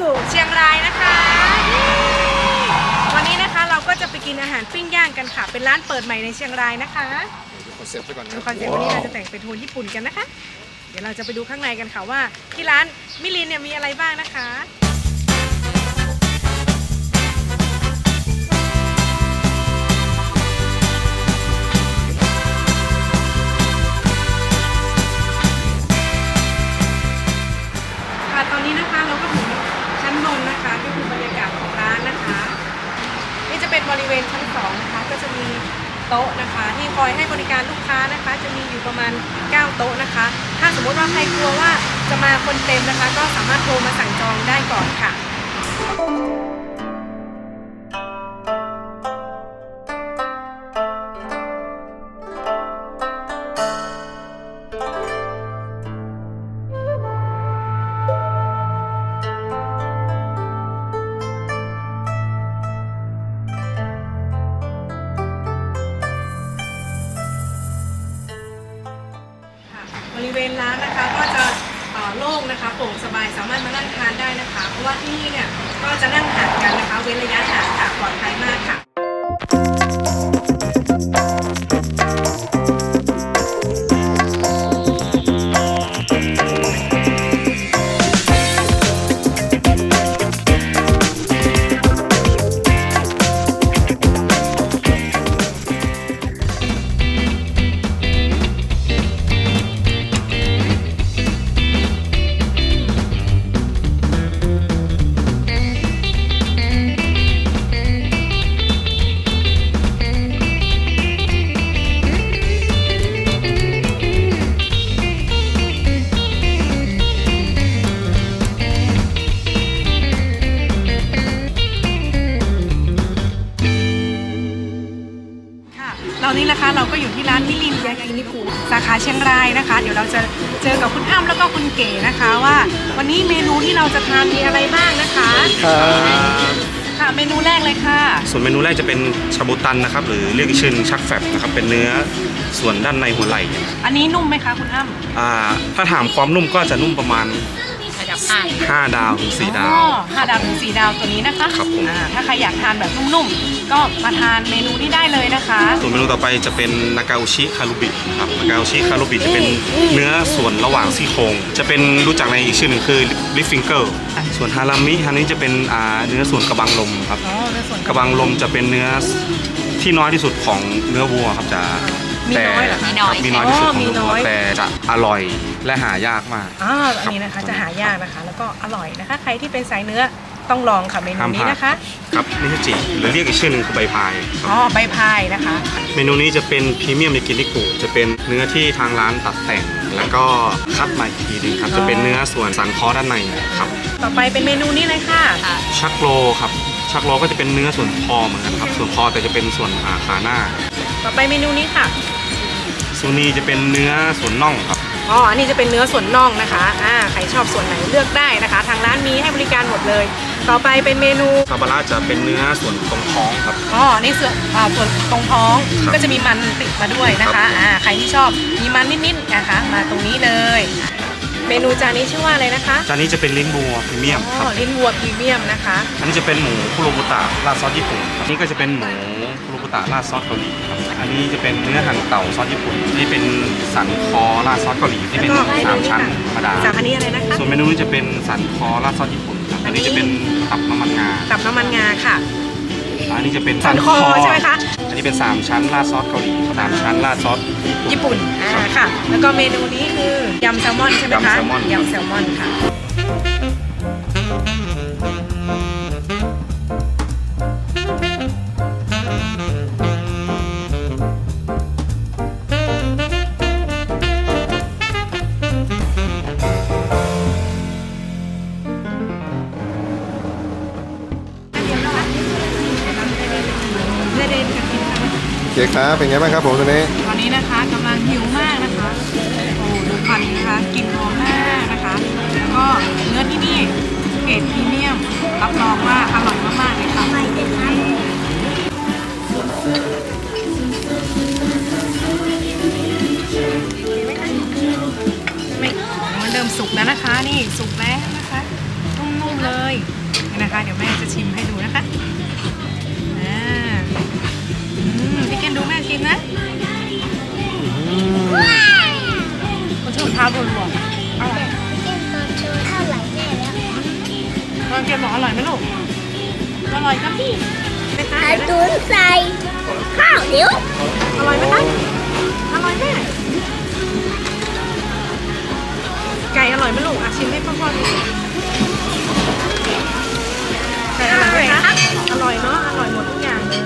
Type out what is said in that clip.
กูเชียงรายนะคะ วันนี้นะคะเราก็จะไปกินอาหารปิ้งย่างกันค่ะ เป็นร้านเปิดใหม่ในเชียงรายนะคะคอนเซ็ปต์ไปก่อนดูนะคอนเซ็ปต์วันนี้เราจะแต่งเป็นโทนญี่ปุ่นกันนะคะ เดี๋ยวเราจะไปดูข้างในกันค่ะว่า ที่ร้านมิลินเนี่ยมีอะไรบ้างนะคะค่ะตอนนี้นะคะเราก็ถึง ชั้นบนนะคะก็คือบรรยากาศของร้านนะคะ นี่จะเป็นบริเวณชั้นสองนะคะ ก็จะมีโต๊ะนะคะ ที่คอยให้บริการลูกค้านะคะ จะมีอยู่ประมาณ 9 โต๊ะนะคะ ถ้าสมมติว่าใครกลัวว่าจะมาคนเต็มนะคะ ก็สามารถโทรมาสั่งจองได้ก่อนค่ะค่ะ ณร้านนะคะ ก็จะโล่งนะคะโปร่งสบายสามารถมานั่งทานได้นะคะ เพราะว่าที่นี่เนี่ยก็จะนั่งห่างกันนะคะ เว้นระยะห่างค่ะปลอดภัยมากค่ะ เราก็อยู่ที่ร้านมิลินยากินิคุสาขาเชียงรายนะคะ เดี๋ยวเราจะเจอกับคุณอ้ำแล้วก็คุณเก๋นะคะว่า วันนี้เมนูที่เราจะทานมีอะไรบ้างนะคะค่ะเมนูแรกเลยค่ะ ส่วนเมนูแรกจะเป็นชาบูตันนะครับหรือเรียกอีกชื่อหนึงชักแฟบนะครับเป็นเนื้อส่วนด้านในหัวไหล่ อันนี้นุ่มไหมคะคุณอ้ำอ่าถ้าถามความนุ่มก็จะนุ่มประมาณ ระดับห้า5ดาวถึง4ดาวห้าดาวถึงสี่ดาวตัวนี้นะคะครับผม อ่าถ้าใครอยากทานแบบนุ่มๆ ก็มาทานเมนูนี้ได้เลยนะคะ ส่วนเมนูต่อไปจะเป็นนากาอุชิคารุบิครับนากาอุชิคารุบิจะเป็นเนื้อส่วนระหว่างซี่โครงจะเป็นรู้จักในอีกชื่อหนึ่งคือลิฟฟิงเกิลส่วนฮารามิอันนี้จะเป็นอ่าเนื้อส่วนกระบังลมครับ อ๋อในส่วนกระบังลมจะเป็นเนื้อที่น้อยที่สุดของเนื้อวัวครับจะ มีแต่น้อยเหรอคะครับมีน้อยที่สุดของมีเนื้อน้วัอวยแต่จะอร่อยและหายากมาก อ่าอันนี้นะคะจะหายากนะคะ แล้วก็อร่อยนะคะ ใครที่เป็นสายเนื้อต้องลองค่ะเมนูห้ามพนี้ลาดนะคะครับนิฮจิหรือเรียกอีกชื่อหนึ่งคือใบพายครับอ๋อใบพายนะคะ เมนูนี้จะเป็นพรีเมียมในกินิกุจะเป็นเนื้อที่ทางร้านตัดแต่ง แล้วก็คัดมาอีกทีหนึงครับอ๋อจะเป็นเนื้อส่วนสันคอด้านในครับต่อไปเป็นเมนูนี้เลยค่ะ ชักโลครับชักโลก็จะเป็นเนื้อส่วนคอเหมือนกันครับส่วนคอแต่จะเป็นส่วนอ่าขาหน้า ต่อไปเมนูนี้ค่ะ ซูนีจะเป็นเนื้อส่วนน่องครับ อ๋อ อันนี้จะเป็นเนื้อส่วนน่องนะคะ อ่า ใครชอบส่วนไหนเลือกได้นะคะ ทางร้านมีให้บริการหมดเลย ต่อไปเป็นเมนูซาบาระจะเป็นเนื้อส่วนตรงท้องครับ อ๋อ นี่ส่วนอ่าส่วนตรงท้องครับก็จะมีมันติดมาด้วยนะคะ อ่า ใครที่ชอบมีมันนิดๆนะคะ มาตรงนี้เลยเมนูจานนี้ชื่อว่าอะไรนะคะจานนี้จะเป็นลิ้นบัวพรีเมียมคอ๋รัอบลิ้นวัวพรีเมียมนะคะ อันนี้จะเป็นหมูคุโรบุตะราดซอสญี่ปุ่นครับนี่ก็จะเป็นหมูคุโรบุตะราดซอสเกาหลีครับอันนี้จะเป็นเนื้อหั่นเต่าซอสญี่ปุ่นนี่เป็นสันคอราดซอสเกาหลีที่เป็นแล้วก็ สามชั้นธรรมดาจากอันนี้อะไรนะคะ ส่วนเมนูนี้จะเป็นสันคอราดซอสญี่ปุ่นครับอันนี้จะเป็นตับน้ำมันงากับน้ำมันงาค่ะ อันนี้จะเป็นสันคอใช่ไหมคะ อันนี้เป็นสามชั้นราดซอสเกาหลีสามชั้นราดซอสญี่ปุ่นญี่ปุ่น อ่า ค่ะ แล้วก็เมนูนี้คือยำแซลมอนใช่ไหมคะ ยำแซลมอน ยำแซลมอนค่ะ เคครับเป็นไงบ้างครับผมตอนนี้ตอนนี้นะคะกำลังหิวมากนะคะโอ้ดูควันนะคะกลิ่นหอมมากนะคะ แล้วก็เนื้อที่นี่เกรดพรีเมียมรับรองว่าอร่อยมากๆเลยค่ะไม่มันเริ่มสุกแล้วนะคะ นี่สุกแล้วนะคะนุ่มๆเลยนะคะ เดี๋ยวแม่จะชิมให้ดู ตอนเกนบอกอร่อยไหมลูก อร่อยครับพี่นะคะอาดูนใส่ข้าวเหนียวอร่อยไหมคะ อร่อยแม่ไก่อร่อยไหมลูกอะชิมให้พ่อๆดูไก่อร่อยไหมคะ อร่อยเนาะ อร่อยหมดทุกอย่างเลย